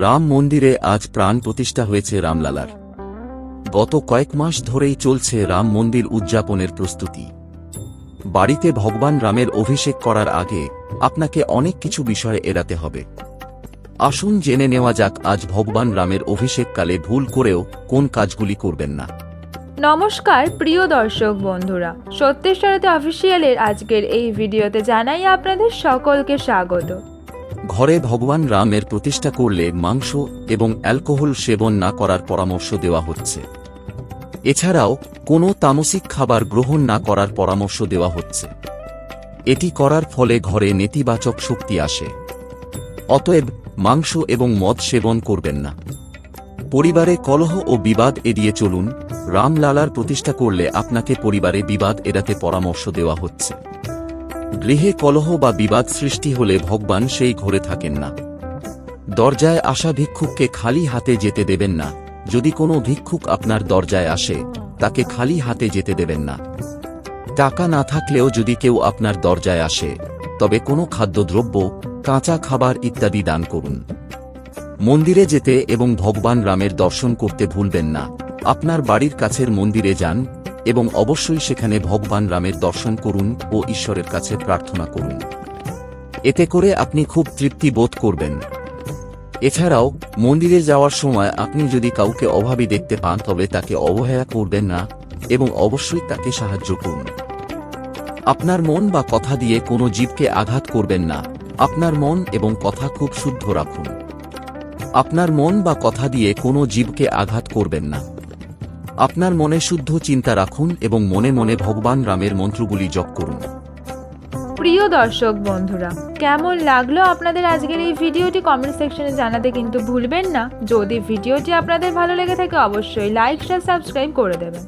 রাম মন্দিরে আজ প্রাণ প্রতিষ্ঠা হয়েছে রামলালার। গত কয়েক মাস ধরেই চলছে রাম মন্দির উদযাপনের প্রস্তুতি। বাড়িতে ভগবান রামের অভিষেক করার আগে আপনাকে অনেক কিছু বিষয়ে এড়াতে হবে। আসুন জেনে নেওয়া যাক, আজ ভগবান রামের অভিষেককালে ভুল করেও কোন কাজগুলি করবেন না। নমস্কার, প্রিয় দর্শক বন্ধুরা। সত্যেশ্বরতে অফিসিয়ালের আজকের এই ভিডিওতে জানাই আপনাদের সকলকে স্বাগত। ঘরে ভগবান রামের প্রতিষ্ঠা করলে মাংস এবং অ্যালকোহল সেবন না করার পরামর্শ দেওয়া হচ্ছে। এছাড়াও, কোনো তামসিক খাবার গ্রহণ না করার পরামর্শ দেওয়া হচ্ছে। এটি করার ফলে ঘরে নেতিবাচক শক্তি আসে। অতএব, মাংস এবং মদ সেবন করবেন না। পরিবারে কলহ ও বিবাদ এড়িয়ে চলুন। রামলালার প্রতিষ্ঠা করলে আপনাকে পরিবারে বিবাদ এড়াতে পরামর্শ দেওয়া হচ্ছে। গৃহে কলহ বা বিবাদ সৃষ্টি হলে ভগবান সেই ঘরে থাকেন না। দরজায় আসা ভিক্ষুককে খালি হাতে যেতে দেবেন না। যদি কোনো ভিক্ষুক আপনার দরজায় আসে, তাকে খালি হাতে যেতে দেবেন না। টাকা না থাকলেও যদি কেউ আপনার দরজায় আসে, তবে কোনো খাদ্যদ্রব্য, কাঁচা খাবার ইত্যাদি দান করুন। মন্দিরে যেতে এবং ভগবান রামের দর্শন করতে ভুলবেন না। আপনার বাড়ির কাছের মন্দিরে যান এবং অবশ্যই সেখানে ভগবান রামের দর্শন করুন ও ঈশ্বরের কাছে প্রার্থনা করুন। এতে করে আপনি খুব তৃপ্তি বোধ করবেন। এছাড়াও, মন্দিরে যাওয়ার সময় আপনি যদি কাউকে অভাবী দেখতে পান, তবে তাকে অবহেলা করবেন না এবং অবশ্যই তাকে সাহায্য করুন। আপনার মন বা কথা দিয়ে কোনো জীবকে আঘাত করবেন না। আপনার মন এবং কথা খুব শুদ্ধ রাখুন। আপনার মন বা কথা দিয়ে কোনো জীবকে আঘাত করবেন না। আপনার মনে শুদ্ধ চিন্তা রাখুন এবং মনে মনে ভগবান রামের মন্ত্রগুলি জপ করুন। প্রিয় দর্শক বন্ধুরা, কেমন লাগল আপনাদের আজকের এই ভিডিওটি কমেন্ট সেকশনে জানাতে কিন্তু ভুলবেন না। যদি ভিডিওটি আপনাদের ভালো লেগে থাকে, অবশ্যই লাইক শেয়ার সাবস্ক্রাইব করে দেবেন।